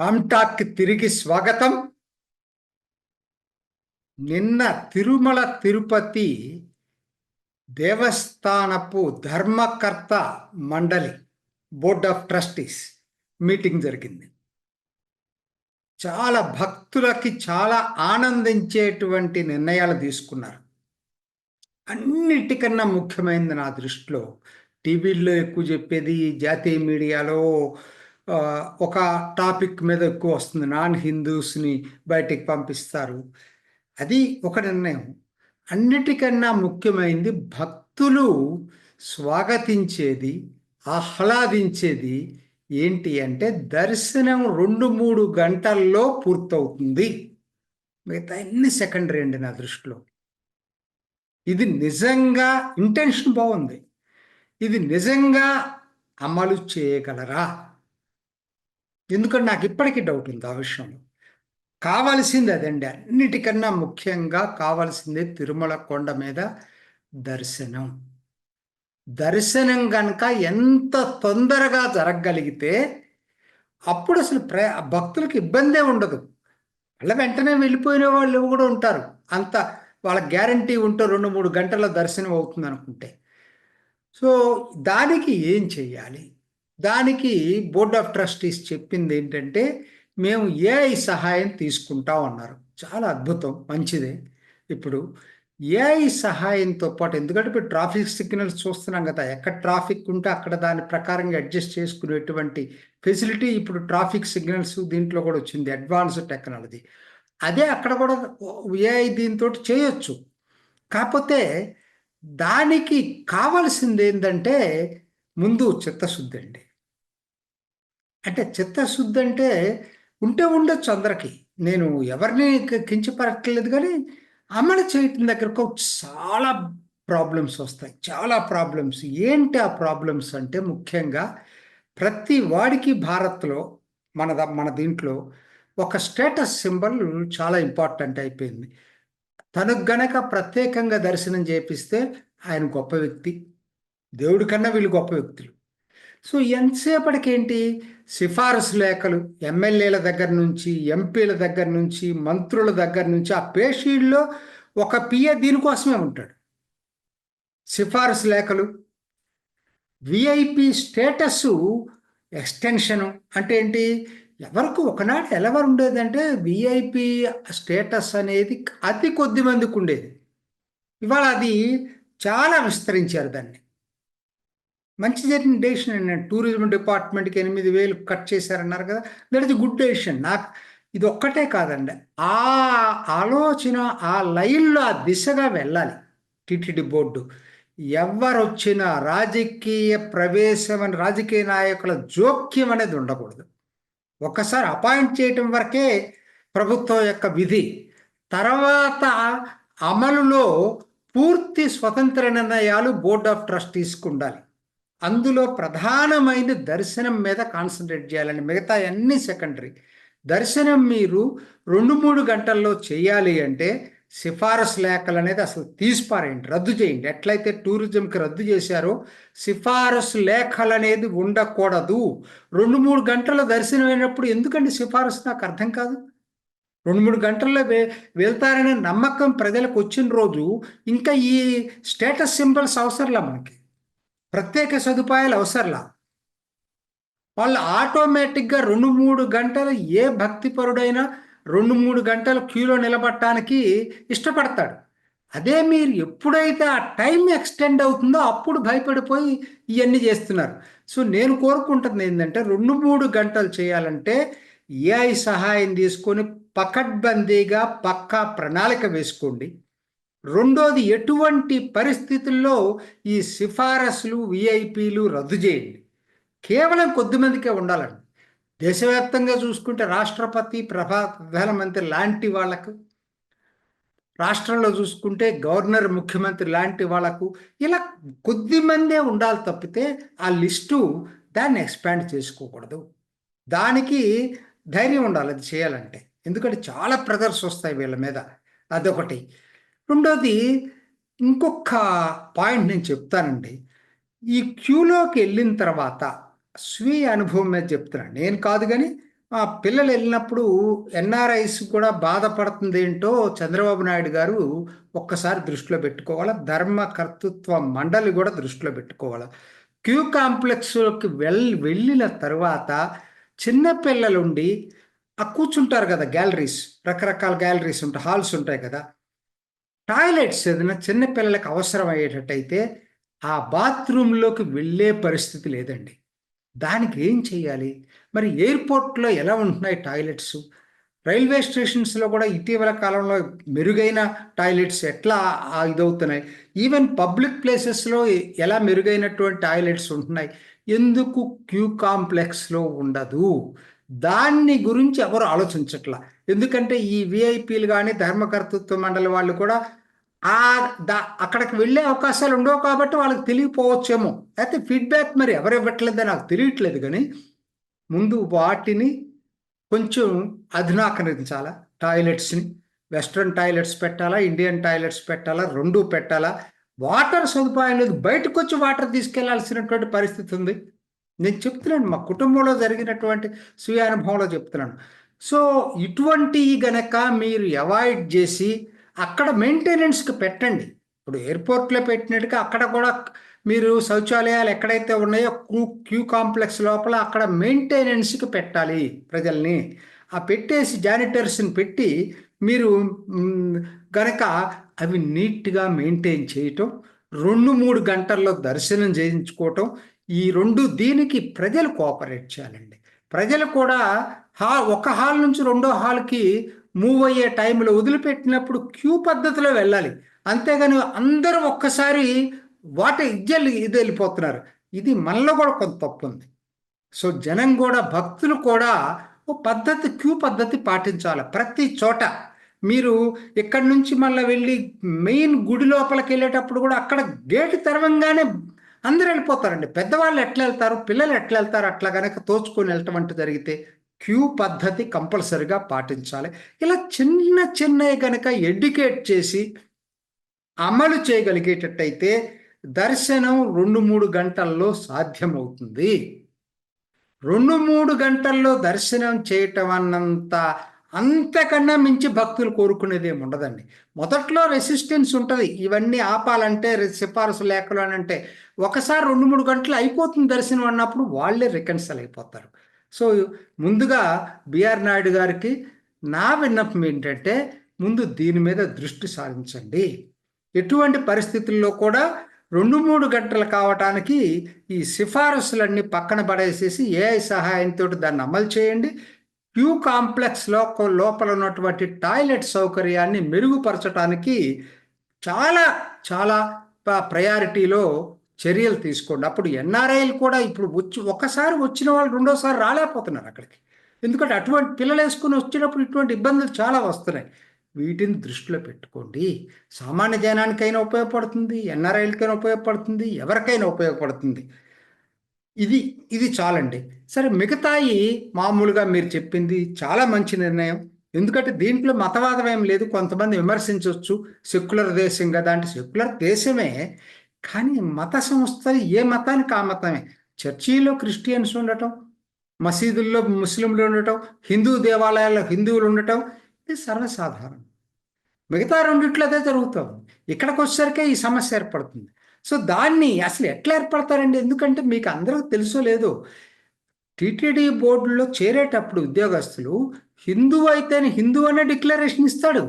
రామ్టాక్ తిరిగి స్వాగతం. నిన్న తిరుమల తిరుపతి దేవస్థానపు ధర్మకర్త మండలి బోర్డ్ ఆఫ్ ట్రస్టీస్ మీటింగ్ జరిగింది. చాలా భక్తులకి చాలా ఆనందించేటువంటి నిర్ణయాలు తీసుకున్నారు. అన్నిటికన్నా ముఖ్యమైనది నా దృష్టిలో టీవీల్లో ఎక్కువ చెప్పేది జాతీయ మీడియాలో ఒక టాపిక్ మీద ఎక్కువ వస్తుంది. నాన్ హిందూస్ని బయటికి పంపిస్తారు. అది ఒక నిర్ణయం. అన్నిటికన్నా ముఖ్యమైనది భక్తులు స్వాగతించేది ఆహ్లాదించేది ఏంటి అంటే దర్శనం రెండు మూడు గంటల్లో పూర్తవుతుంది. మిగతా ఎన్ని సెకండరీ అండి నా దృష్టిలో? ఇది నిజంగా ఇంటెన్షన్ బాగుంది. ఇది నిజంగా అమలు చేయగలరా? ఎందుకంటే నాకు ఇప్పటికీ డౌట్ ఉంది ఆ విషయంలో. కావాల్సింది అదండి. అన్నిటికన్నా ముఖ్యంగా కావాల్సిందే తిరుమల కొండ మీద దర్శనం. దర్శనం కనుక ఎంత తొందరగా జరగగలిగితే అప్పుడు అసలు ప్ర భక్తులకు ఇబ్బందే ఉండదు. వాళ్ళ వెంటనే వెళ్ళిపోయిన వాళ్ళు కూడా ఉంటారు. అంత వాళ్ళ గ్యారంటీ ఉంటే రెండు మూడు గంటల దర్శనం అవుతుంది అనుకుంటే. సో దానికి ఏం చేయాలి? దానికి బోర్డ్ ఆఫ్ ట్రస్టీస్ చెప్పింది ఏంటంటే మేము ఏఐ సహాయం తీసుకుంటాం అన్నారు. చాలా అద్భుతం మంచిదే. ఇప్పుడు ఏఐ సహాయంతో పాటు ఎందుకంటే ఇప్పుడు ట్రాఫిక్ సిగ్నల్స్ చూస్తున్నాం కదా ఎక్కడ ట్రాఫిక్ ఉంటే అక్కడ దాని ప్రకారంగా అడ్జస్ట్ చేసుకునేటువంటి ఫెసిలిటీ ఇప్పుడు ట్రాఫిక్ సిగ్నల్స్ దీంట్లో కూడా వచ్చింది అడ్వాన్స్ టెక్నాలజీ. అదే అక్కడ కూడా ఏఐ దీంతో చేయొచ్చు. కాకపోతే దానికి కావాల్సింది ఏంటంటే ముందు చిత్తశుద్ధి అండి. అంటే చిత్తశుద్ధి అంటే ఉంటే ఉండొచ్చు అందరికీ. నేను ఎవరిని కి- కించపరట్లేదు కానీ అమలు చేయటం దగ్గరకు చాలా ప్రాబ్లమ్స్ వస్తాయి. చాలా ప్రాబ్లమ్స్. ఏంటి ఆ ప్రాబ్లమ్స్ అంటే ముఖ్యంగా ప్రతి వాడికి భారత్లో మన ద- మన దీంట్లో ఒక స్టేటస్ సింబల్ చాలా ఇంపార్టెంట్ అయిపోయింది. తనకు గనక ప్రత్యేకంగా దర్శనం చేపిస్తే ఆయన గొప్ప వ్యక్తి. దేవుడి కన్నా వీళ్ళు గొప్ప వ్యక్తులు. సో ఎంతసేపటికి ఏంటి సిఫారసు లేఖలు ఎమ్మెల్యేల దగ్గర నుంచి ఎంపీల దగ్గర నుంచి మంత్రుల దగ్గర నుంచి ఆ పేషీల్లో ఒక పిఏ దీనికోసమే ఉంటాడు. సిఫారసు లేఖలు విఐపి స్టేటస్ ఎక్స్టెన్షను అంటే ఏంటి? ఎవరికి ఒకనాడు ఎలవరు ఉండేదంటే విఐపి స్టేటస్ అనేది అతి కొద్ది మందికి ఉండేది. ఇవాళ అది చాలా విస్తరించారు దాన్ని. మంచి జరిగిన డెసిషన్ అండి టూరిజం డిపార్ట్మెంట్కి ఎనిమిది వేలు కట్ చేశారన్నారు కదా. దట్ ఇస్ గుడ్ డెసిషన్ నాకు ఇది ఒక్కటే కాదండి. ఆ ఆలోచన ఆ లైన్లో ఆ దిశగా వెళ్ళాలి. TTD board. ఎవరు వచ్చినా రాజకీయ ప్రవేశం అని రాజకీయ నాయకుల జోక్యం అనేది ఉండకూడదు. ఒక్కసారి అపాయింట్ చేయటం వరకే ప్రభుత్వం యొక్క విధి. తర్వాత అమలులో పూర్తి స్వతంత్ర నిర్ణయాలు బోర్డ్ ఆఫ్ ట్రస్టీస్కి ఉండాలి. అందులో ప్రధానమైన దర్శనం మీద కాన్సన్ట్రేట్ చేయాలండి. మిగతా అన్ని సెకండరీ దర్శనం మీరు రెండు మూడు గంటల్లో చేయాలి అంటే సిఫారసు లేఖలు అనేది అసలు తీసిపారేయండి. రద్దు చేయండి. ఎట్లయితే టూరిజంకి రద్దు చేశారో సిఫారసు లేఖలు అనేది ఉండకూడదు. రెండు మూడు గంటల దర్శనం అయినప్పుడు ఎందుకండి సిఫారసు? నాకు అర్థం కాదు. రెండు మూడు గంటల్లో వె వెళ్తారనే నమ్మకం ప్రజలకు వచ్చిన రోజు ఇంకా ఈ స్టేటస్ సింబల్స్ అవసరంలా మనకి? ప్రత్యేక సదుపాయాలు అవసరంలా? వాళ్ళు ఆటోమేటిక్గా రెండు మూడు గంటలు ఏ భక్తిపరుడైనా రెండు మూడు గంటలు క్యూలో నిలబడటానికి ఇష్టపడతాడు. అదే మీరు ఎప్పుడైతే ఆ టైం ఎక్స్టెండ్ అవుతుందో అప్పుడు భయపడిపోయి ఇవన్నీ చేస్తున్నారు. సో నేను కోరుకుంటుంది ఏంటంటే రెండు మూడు గంటలు చేయాలంటే ఏఐ సహాయం తీసుకొని పకడ్బందీగా పక్కా ప్రణాళిక వేసుకోండి. రెండోది ఎటువంటి పరిస్థితుల్లో ఈ సిఫారసులు విఐపీలు రద్దు చేయండి? కేవలం కొద్ది మందికే ఉండాలండి. దేశవ్యాప్తంగా చూసుకుంటే రాష్ట్రపతి ప్రభా ప్రధానమంత్రి లాంటి వాళ్ళకు రాష్ట్రంలో చూసుకుంటే గవర్నర్ ముఖ్యమంత్రి లాంటి వాళ్ళకు ఇలా కొద్ది మందే ఉండాలి తప్పితే ఆ లిస్టు దాన్ని ఎక్స్పాండ్ చేసుకోకూడదు. దానికి ధైర్యం ఉండాలి అది చేయాలంటే. ఎందుకంటే చాలా ప్రెజర్స్ వస్తాయి వీళ్ళ మీద. అదొకటి. రెండోది ఇంకొక పాయింట్ నేను చెప్తానండి. ఈ క్యూలోకి వెళ్ళిన తర్వాత స్వీయ అనుభవం మీద చెప్తున్నాను నేను కాదు కానీ ఆ పిల్లలు వెళ్ళినప్పుడు ఎన్ఆర్ఐస్ కూడా బాధపడుతుంది ఏంటో చంద్రబాబు నాయుడు గారు ఒక్కసారి దృష్టిలో పెట్టుకోవాలా? ధర్మకర్తృత్వ మండలి కూడా దృష్టిలో పెట్టుకోవాలి? క్యూ కాంప్లెక్స్లోకి వెల్ వెళ్ళిన తర్వాత చిన్నపిల్లలుండి ఆ కూర్చుంటారు కదా గ్యాలరీస్ రకరకాల గ్యాలరీస్ ఉంటాయి హాల్స్ ఉంటాయి కదా టాయిలెట్స్ ఏదైనా చిన్నపిల్లలకు అవసరం అయ్యేటట్టయితే ఆ బాత్రూంలోకి వెళ్ళే పరిస్థితి లేదండి. దానికి ఏం చేయాలి మరి ఎయిర్పోర్ట్లో ఎలా ఉంటున్నాయి టాయిలెట్స్? రైల్వే స్టేషన్స్లో కూడా ఇటీవల కాలంలో మెరుగైన టాయిలెట్స్ ఎట్లా ఇదవుతున్నాయి? ఈవెన్ పబ్లిక్ ప్లేసెస్లో ఎలా మెరుగైనటువంటి టాయిలెట్స్ ఉంటున్నాయి? ఎందుకు క్యూ కాంప్లెక్స్లో ఉండదు? దాన్ని గురించి ఎవరు ఆలోచించట్లా? ఎందుకంటే ఈ విఐపీలు కానీ ధర్మకర్తృత్వ మండలి వాళ్ళు కూడా ఆ దా అక్కడికి వెళ్ళే అవకాశాలు ఉండవు కాబట్టి వాళ్ళకి తెలియపోవచ్చేమో. అయితే ఫీడ్బ్యాక్ మరి ఎవరు ఇవ్వట్లేదో నాకు తెలియట్లేదు కానీ ముందు వాటిని కొంచెం అధునాకరించాలా? టాయిలెట్స్ని. వెస్ట్రన్ టాయిలెట్స్ పెట్టాలా? ఇండియన్ టాయిలెట్స్ పెట్టాలా? రెండు పెట్టాలా? వాటర్ సదుపాయం లేదు. బయటకు వచ్చి వాటర్ తీసుకెళ్ళాల్సినటువంటి పరిస్థితి ఉంది. నేను చెప్తున్నాను మా కుటుంబంలో జరిగినటువంటి స్వీయ అనుభవంలో చెప్తున్నాను. సో ఇటువంటి గనక మీరు అవాయిడ్ చేసి అక్కడ మెయింటెనెన్స్కి పెట్టండి. ఇప్పుడు ఎయిర్పోర్ట్లో పెట్టినట్టుగా అక్కడ కూడా మీరు శౌచాలయాలు ఎక్కడైతే ఉన్నాయో క్యూ క్యూ కాంప్లెక్స్ లోపల అక్కడ మెయింటెనెన్స్కి పెట్టాలి ప్రజల్ని. ఆ పెట్టేసి జానిటర్స్ని పెట్టి మీరు గనక అవి నీట్గా మెయింటైన్ చేయటం రెండు మూడు గంటల్లో దర్శనం చేయించుకోవటం ఈ రెండు దీనికి ప్రజలు కోఆపరేట్ చేయాలండి. ప్రజలు కూడా హా ఒక హాల్ నుంచి రెండో హాల్కి మూవ్ అయ్యే టైంలో వదిలిపెట్టినప్పుడు క్యూ పద్ధతిలో వెళ్ళాలి. అంతేగాని అందరూ ఒక్కసారి వాటి ఇజ్జలు ఇది వెళ్ళిపోతున్నారు ఇది మనలో కూడా కొంత తప్పు ఉంది. సో జనం కూడా భక్తులు కూడా ఓ పద్ధతి క్యూ పద్ధతి పాటించాలి. ప్రతి చోట మీరు ఇక్కడి నుంచి మళ్ళీ వెళ్ళి మెయిన్ గుడి లోపలికి వెళ్ళేటప్పుడు కూడా అక్కడ గేటు తెరవంగానే అందరూ వెళ్ళిపోతారండి. పెద్దవాళ్ళు ఎట్లా వెళ్తారు? పిల్లలు ఎట్లా వెళ్తారు? అట్లా కనుక తోచుకొని వెళ్ళటం అంటూ జరిగితే క్యూ పద్ధతి కంపల్సరిగా పాటించాలి. ఇలా చిన్న చిన్నవి కనుక ఎడ్యుకేట్ చేసి అమలు చేయగలిగేటట్టయితే దర్శనం రెండు మూడు గంటల్లో సాధ్యమవుతుంది. రెండు మూడు గంటల్లో దర్శనం చేయటం అన్నంత అంతకన్నా మించి భక్తులు కోరుకునేది ఏమి ఉండదండి. మొదట్లో రెసిస్టెన్స్ ఉంటుంది. ఇవన్నీ ఆపాలంటే సిఫారసు లేఖలు అని అంటే ఒకసారి రెండు మూడు గంటలు అయిపోతుంది దర్శనం అన్నప్పుడు వాళ్ళే రికన్సల్ అయిపోతారు. సో ముందుగా బిఆర్ నాయుడు గారికి నా విన్నపం ఏంటంటే ముందు దీని మీద దృష్టి సారించండి. ఎటువంటి పరిస్థితుల్లో కూడా రెండు మూడు గంటలు కావటానికి ఈ సిఫారసులన్నీ పక్కన పడేసేసి ఏఐ సహాయంతో దాన్ని అమలు చేయండి. క్యూ కాంప్లెక్స్ లోపల ఉన్నటువంటి టాయిలెట్ సౌకర్యాన్ని మెరుగుపరచడానికి చాలా చాలా ప్రయారిటీలో చర్యలు తీసుకోండి. అప్పుడు ఎన్ఆర్ఐలు కూడా ఇప్పుడు వచ్చి ఒకసారి వచ్చిన వాళ్ళు రెండోసారి రాలేకపోతున్నారు అక్కడికి. ఎందుకంటే అటువంటి పిల్లలు వేసుకుని వచ్చినప్పుడు ఇటువంటి ఇబ్బందులు చాలా వస్తున్నాయి. వీటిని దృష్టిలో పెట్టుకోండి. సామాన్య జనానికైనా ఉపయోగపడుతుంది ఎన్ఆర్ఐలకైనా ఉపయోగపడుతుంది ఎవరికైనా ఉపయోగపడుతుంది. ఇది ఇది చాలండి. సరే మిగతాయి మామూలుగా మీరు చెప్పింది చాలా మంచి నిర్ణయం. ఎందుకంటే దీంట్లో మతవాదం ఏం లేదు. కొంతమంది విమర్శించవచ్చు సెక్యులర్ దేశం కదా అంటే సెక్యులర్ దేశమే కానీ మత సంస్థలు ఏ మతానికి ఆ మతమే చర్చీలో క్రిస్టియన్స్ ఉండటం మసీదుల్లో ముస్లింలు ఉండటం హిందూ దేవాలయాల్లో హిందువులు ఉండటం ఇది సర్వసాధారణం. మిగతా రెండిట్లో అదే జరుగుతుంది. ఇక్కడికి వచ్చేసరికే ఈ సమస్య ఏర్పడుతుంది. సో దాన్ని అసలు ఎట్లా ఏర్పడతారండి? ఎందుకంటే మీకు అందరూ తెలుసో లేదో టీటీడీ బోర్డులో చేరేటప్పుడు ఉద్యోగస్తులు హిందూ అయితేనే హిందూ అనే డిక్లరేషన్ ఇస్తాడు.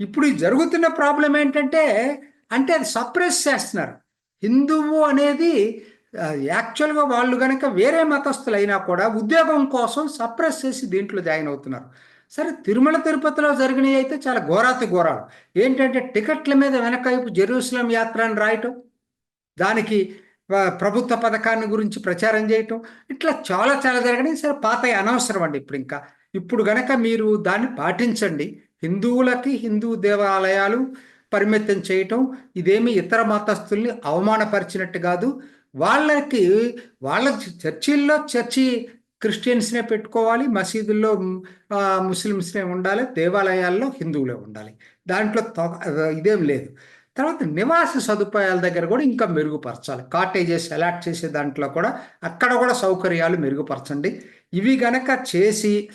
ఇప్పుడు జరుగుతున్న ప్రాబ్లం ఏంటంటే అంటే అది సప్రెస్ చేస్తున్నారు. హిందువు అనేది యాక్చువల్గా వాళ్ళు కనుక వేరే మతస్థులు అయినా కూడా ఉద్యోగం కోసం సప్రెస్ చేసి దీంట్లో జాయిన్ అవుతున్నారు. సరే తిరుమల తిరుపతిలో జరిగినవి అయితే చాలా ఘోరాతి ఘోరాలు. ఏంటంటే టికెట్ల మీద వెనకైపు జెరూసలం యాత్ర అని రాయటం దానికి ప్రభుత్వ పథకాన్ని గురించి ప్రచారం చేయటం ఇట్లా చాలా చాలా జరగడం సరే పాత అనవసరం అండి ఇప్పుడు ఇంకా. ఇప్పుడు గనక మీరు దాన్ని పాటించండి. హిందువులకి హిందూ దేవాలయాలు పరిమితం చేయటం ఇదేమి ఇతర మతస్థుల్ని అవమానపరిచినట్టు కాదు. వాళ్ళకి వాళ్ళ చర్చిల్లో చర్చి క్రిస్టియన్స్నే పెట్టుకోవాలి మసీదుల్లో ముస్లిమ్స్నే ఉండాలి దేవాలయాల్లో హిందువులే ఉండాలి. దాంట్లో ఇదేం లేదు. తర్వాత నివాస సదుపాయాల దగ్గర కూడా ఇంకా మెరుగుపరచాలి. కాటేజెస్ అలాట్ చేసే దాంట్లో కూడా అక్కడ కూడా సౌకర్యాలు మెరుగుపరచండి. ఇవి గనక చేసి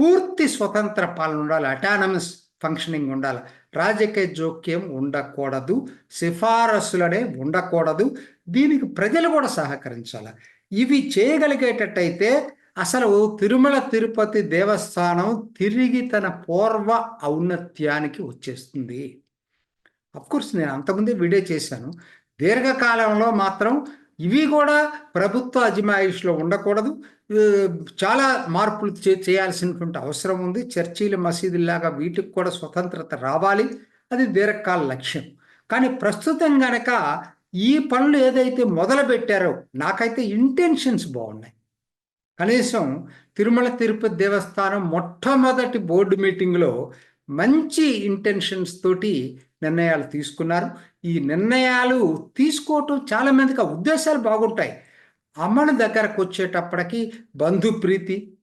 పూర్తి స్వతంత్ర పాలన ఉండాలి అటానమస్ ఫంక్షనింగ్ ఉండాలి. రాజకీయ జోక్యం ఉండకూడదు సిఫారసులనే ఉండకూడదు. దీనికి ప్రజలు కూడా సహకరించాలి. ఇవి చేయగలిగేటట్టయితే అసలు తిరుమల తిరుపతి దేవస్థానం తిరిగి తన పూర్వ ఔన్నత్యానికి వచ్చేస్తుంది. అఫ్కోర్స్ నేను అంతకుముందే వీడియో చేశాను. దీర్ఘకాలంలో మాత్రం ఇవి కూడా ప్రభుత్వ అజమాయిషిలో ఉండకూడదు. చాలా మార్పులు చే చేయాల్సినటువంటి అవసరం ఉంది. చర్చీలు మసీదుల్లాగా వీటికి కూడా స్వతంత్రత రావాలి. అది దీర్ఘకాల లక్ష్యం. కానీ ప్రస్తుతం గనక ఈ పనులు ఏదైతే మొదలు పెట్టారో నాకైతే ఇంటెన్షన్స్ బాగున్నాయి. కనీసం తిరుమల తిరుపతి దేవస్థానం మొట్టమొదటి బోర్డు మీటింగ్లో మంచి ఇంటెన్షన్స్ తోటి నిర్ణయాలు తీసుకున్నారు. ఈ నిర్ణయాలు తీసుకోవటం చాలా మందికి ఆ ఉద్దేశాలు బాగుంటాయి. అమ్మని దగ్గరకు వచ్చేటప్పటికి బంధుప్రీతి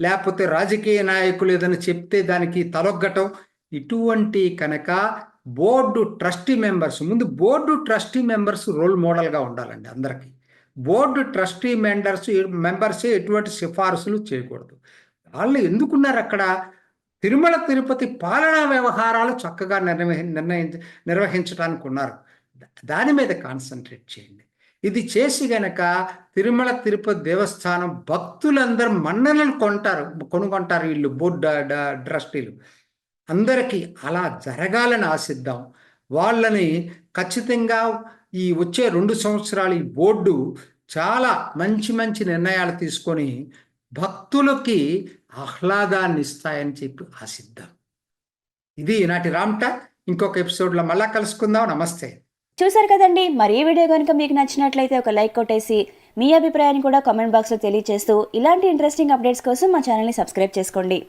లేకపోతే రాజకీయ నాయకులు ఏదైనా చెప్తే దానికి తలొగ్గటం ఇటువంటి కనుక బోర్డు ట్రస్టీ మెంబర్స్ ముందు బోర్డు ట్రస్టీ మెంబర్స్ రోల్ మోడల్గా ఉండాలండి అందరికీ. బోర్డు ట్రస్టీ మెంబర్స్ మెంబర్సే ఎటువంటి సిఫార్సులు చేయకూడదు. వాళ్ళు ఎందుకున్నారు అక్కడ? తిరుమల తిరుపతి పాలనా వ్యవహారాలు చక్కగా నిర్వహి నిర్ణయించ నిర్వహించడానికి ఉన్నారు. దాని మీద కాన్సన్ట్రేట్ చేయండి. ఇది చేసి గనక తిరుమల తిరుపతి దేవస్థానం భక్తులందరూ మన్ననలు కొంటారు కొనుగొంటారు వీళ్ళు బోర్డు ట్రస్టీలు. అందరికీ అలా జరగాలని ఆశిద్దాం. వాళ్ళని ఖచ్చితంగా ఈ వచ్చే రెండు సంవత్సరాలు ఈ బోర్డు చాలా మంచి మంచి నిర్ణయాలు తీసుకొని భక్తులకి ఆహ్లాదాన్ని ఇస్తాయని చెప్పి ఆశిద్దాం. ఇది ఈనాటి రామ్ట ఇంకొక ఎపిసోడ్లో మళ్ళా కలుసుకుందాం. నమస్తే. చూసారు కదండి. మరి ఈ వీడియో కనుక మీకు నచ్చినట్లయితే ఒక లైక్ కొట్టేసి మీ అభిప్రాయాన్ని కూడా కామెంట్ బాక్స్లో తెలియజేస్తూ ఇలాంటి ఇంట్రెస్టింగ్ అప్డేట్స్ కోసం మా ఛానల్ని సబ్స్క్రైబ్ చేసుకోండి.